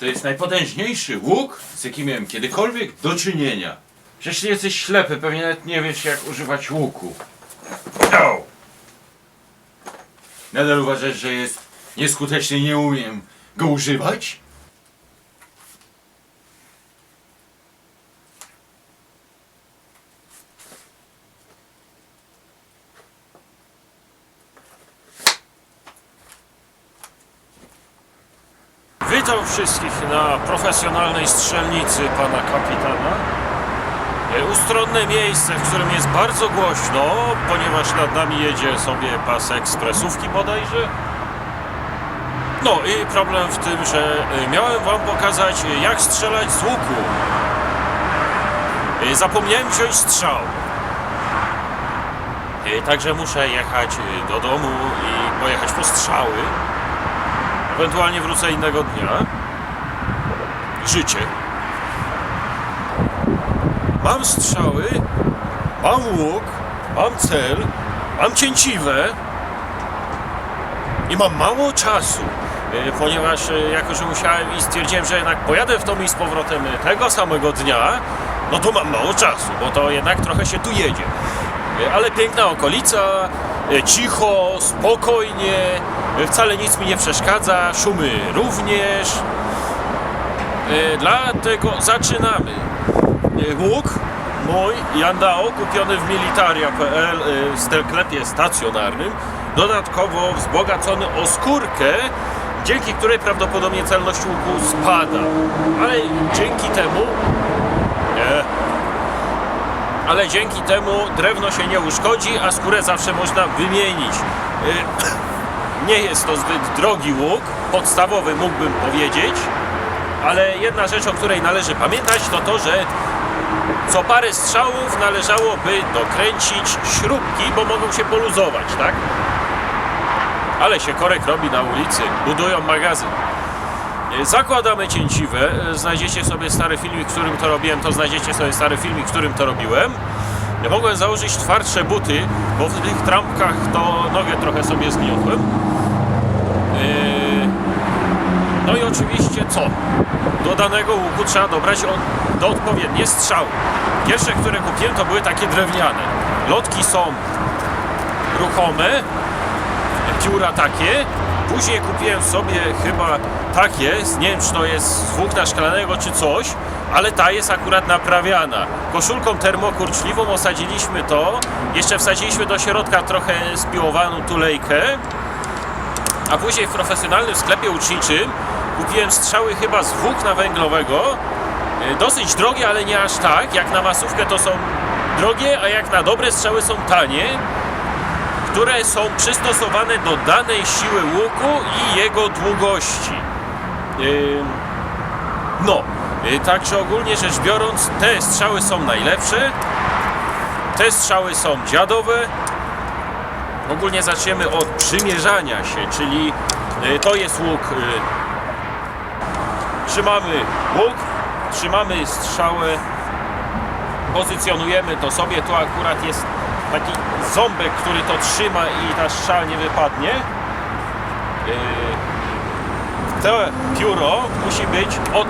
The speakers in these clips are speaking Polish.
To jest najpotężniejszy łuk, z jakim miałem kiedykolwiek do czynienia. Przecież ty jesteś ślepy, pewnie nawet nie wiesz jak używać łuku. Au! Nadal uważasz, że jest nieskuteczny i nie umiem go używać? Witam wszystkich na profesjonalnej strzelnicy pana kapitana. E, Ustronne miejsce, w którym jest bardzo głośno, ponieważ nad nami jedzie sobie pas ekspresówki bodajże. No i problem w tym, że e, miałem wam pokazać e, jak strzelać z łuku. Zapomniałem wziąć strzał. Także muszę jechać do domu i pojechać po strzały. Ewentualnie wrócę innego dnia. Życie. Mam strzały, mam łuk, mam cel, mam cięciwę i mam mało czasu, e, ponieważ e, jako, że musiałem i stwierdziłem, że jednak pojadę w tom i z powrotem e, tego samego dnia, no to mam mało czasu, bo to jednak trochę się tu jedzie. Ale piękna okolica, cicho, spokojnie, wcale nic mi nie przeszkadza, szumy również. E, Dlatego zaczynamy. E, Łuk mój Yandao kupiony w militaria.pl w sklepie stacjonarnym, dodatkowo wzbogacony o skórkę, dzięki której prawdopodobnie celność łuku spada. Ale dzięki temu nie, ale dzięki temu drewno się nie uszkodzi, a skórę zawsze można wymienić. Nie jest to zbyt drogi łuk, podstawowy mógłbym powiedzieć, ale jedna rzecz, o której należy pamiętać, to to, że co parę strzałów należałoby dokręcić śrubki, bo mogą się poluzować, tak? Ale się korek robi na ulicy, budują magazyn. Zakładamy cięciwę, y, znajdziecie sobie stary filmik, w którym to robiłem, to znajdziecie sobie stary filmik, w którym to robiłem. Ja mogłem założyć twardsze buty, bo w tych trampkach to nogę trochę sobie zgniotłem. Yy, No i oczywiście co? Do danego łuku trzeba dobrać on, do odpowiednie strzały. Pierwsze, które kupiłem, to były takie drewniane. Lotki są ruchome, pióra takie. Później kupiłem sobie chyba takie, nie wiem czy to jest z włókna szklanego czy coś, ale ta jest akurat naprawiana. Koszulką termokurczliwą osadziliśmy to, jeszcze wsadziliśmy do środka trochę spiłowaną tulejkę, a później w profesjonalnym sklepie uczniczym kupiłem strzały chyba z włókna węglowego, e, dosyć drogie, ale nie aż tak, jak na masówkę to są drogie, a jak na dobre strzały są tanie które są przystosowane do danej siły łuku i jego długości. No, także ogólnie rzecz biorąc, te strzały są najlepsze. Te strzały są dziadowe. Ogólnie zaczniemy od przymierzania się, czyli y, to jest łuk. y, Trzymamy łuk, trzymamy strzałę, pozycjonujemy to sobie. Tu akurat jest taki ząbek, który to trzyma i ta strzał nie wypadnie. Yy, To pióro musi być od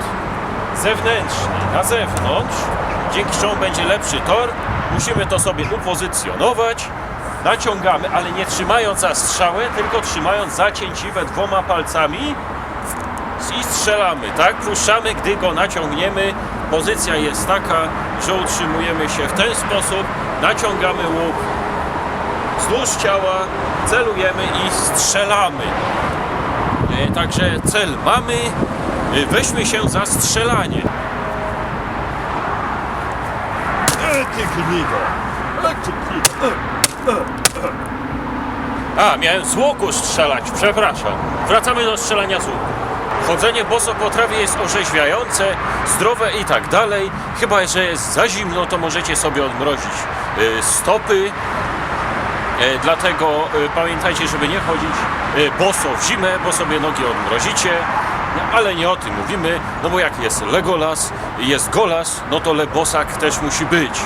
zewnętrznie na zewnątrz, dzięki czemu będzie lepszy tor. Musimy to sobie upozycjonować. Naciągamy, ale nie trzymając za strzałę, tylko trzymając za cięciwe dwoma palcami i strzelamy, tak? Puszczamy, gdy go naciągniemy. Pozycja jest taka, że utrzymujemy się w ten sposób, naciągamy łuk wzdłuż ciała, celujemy i strzelamy. E, Także cel mamy, weźmy się za strzelanie. E! E, gnido! A, miałem z łuku strzelać, przepraszam. Wracamy do strzelania z łuku. Chodzenie boso po trawie jest orzeźwiające, zdrowe i tak dalej. Chyba, że jest za zimno, to możecie sobie odmrozić y, stopy. E, Dlatego y, pamiętajcie, żeby nie chodzić y, boso w zimę, bo sobie nogi odmrozicie. No, ale nie o tym mówimy, no bo jak jest Legolas, jest Golas, no to Lebosak też musi być.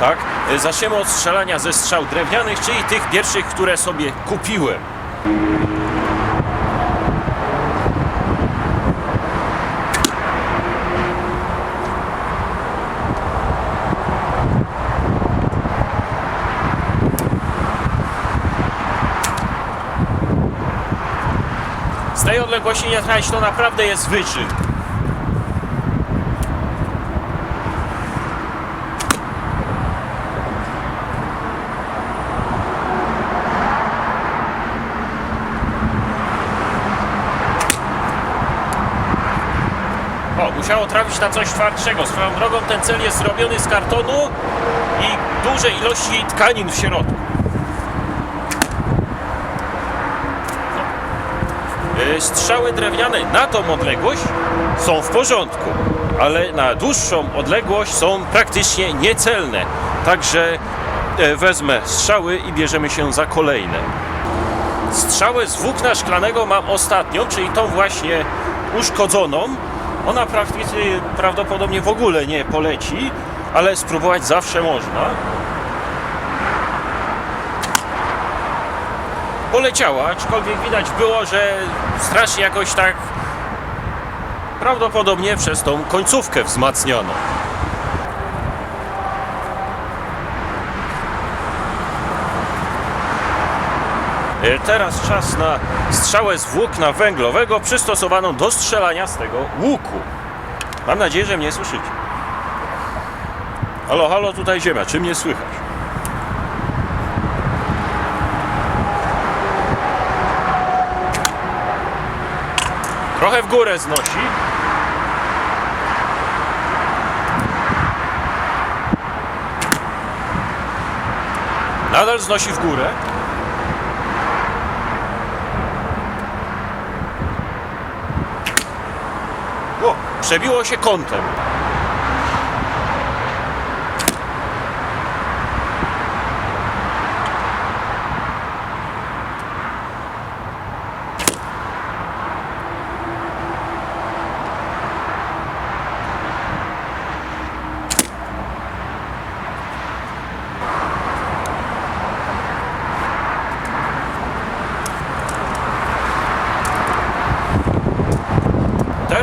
Tak? E, Zaczniemy od strzelania ze strzał drewnianych, czyli tych pierwszych, które sobie kupiłem. Z tej odległości nie tracić to naprawdę jest wyczyn. O, musiało trafić na coś twardszego. Swoją drogą ten cel jest zrobiony z kartonu i dużej ilości tkanin w środku. Strzały drewniane na tą odległość są w porządku, ale na dłuższą odległość są praktycznie niecelne. Także e, wezmę strzały i bierzemy się za kolejne. Strzałę z włókna szklanego mam ostatnią, czyli tą właśnie uszkodzoną. Ona prawdopodobnie w ogóle nie poleci, ale spróbować zawsze można. Poleciała, aczkolwiek widać było, że strasznie jakoś tak prawdopodobnie przez tą końcówkę wzmacniono. E, Teraz czas na strzałę z włókna węglowego przystosowaną do strzelania z tego łuku. Mam nadzieję, że mnie słyszycie. Halo, halo, tutaj ziemia, czy mnie słychać? Trochę w górę znosi. Nadal znosi w górę. O, przebiło się kątem.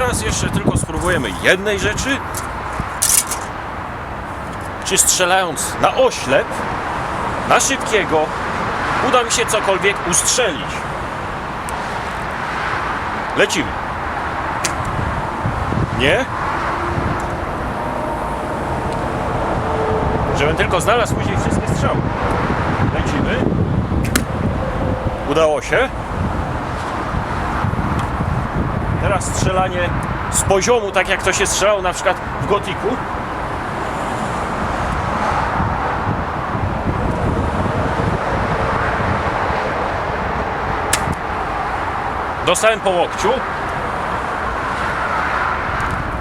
Teraz jeszcze tylko spróbujemy jednej rzeczy. Czy strzelając na oślep, na szybkiego, uda mi się cokolwiek ustrzelić. Lecimy. Nie? Żebym tylko znalazł później wszystkie strzały. Lecimy. Udało się. Teraz strzelanie z poziomu, tak jak to się strzelało na przykład w Gotiku. Dostałem po łokciu.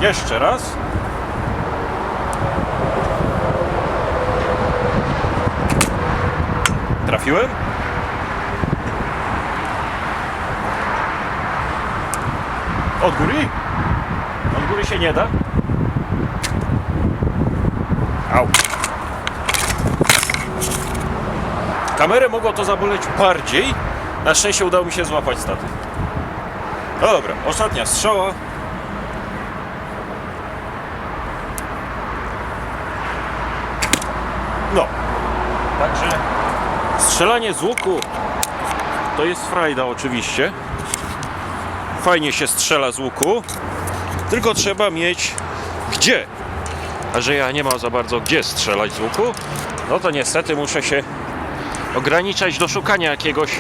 Jeszcze raz. Trafiłem. Od góry? Od góry się nie da. Au. Kamerę mogło to zaboleć bardziej. Na szczęście udało mi się złapać statyw. No dobra, ostatnia strzała. No. Także strzelanie z łuku to jest frajda oczywiście fajnie się strzela z łuku, tylko trzeba mieć gdzie. A że ja nie mam za bardzo gdzie strzelać z łuku, no to niestety muszę się ograniczać do szukania jakiegoś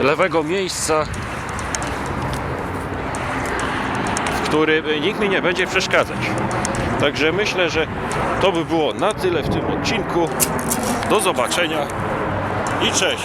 lewego miejsca, w którym nikt mi nie będzie przeszkadzać. Także myślę, że to by było na tyle w tym odcinku. Do zobaczenia i cześć.